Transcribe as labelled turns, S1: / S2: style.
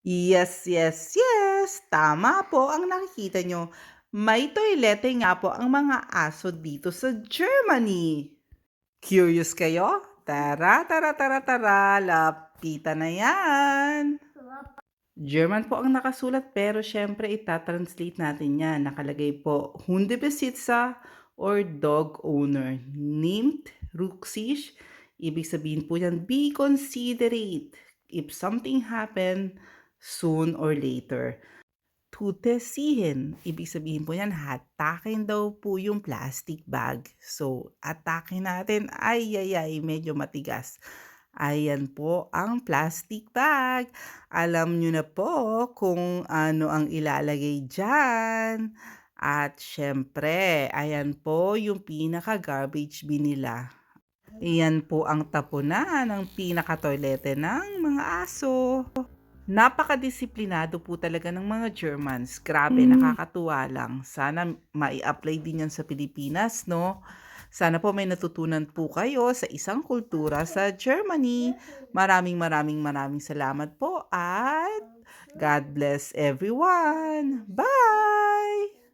S1: Yes, yes, yes! Tama po ang nakikita niyo. May toylete nga po ang mga aso dito sa Germany. Curious kayo? Tara, tara, tara, tara, lapitan na yan. German po ang nakasulat pero syempre ita-translate natin yan. Nakalagay po, Hundebesitzer or dog owner named Ruxish. Ibig sabihin po yan, be considerate if something happen soon or later. Tutesihin. Ibig sabihin po yan, hatakin daw po yung plastic bag. So, atakin natin. Ay, ay, ay, medyo matigas. Ayan po ang plastic bag. Alam nyo na po kung ano ang ilalagay dyan. At syempre, ayan po yung pinaka-garbage bin nila. Iyan po ang tapunan ng pinaka-toilete ng mga aso. Napakadisiplinado po talaga ng mga Germans. Grabe,
S2: Hmm.
S1: nakakatuwa lang. Sana mai-apply din yan sa Pilipinas, no? Sana po may natutunan po kayo sa isang kultura sa Germany. Maraming maraming maraming salamat po at God bless everyone. Bye!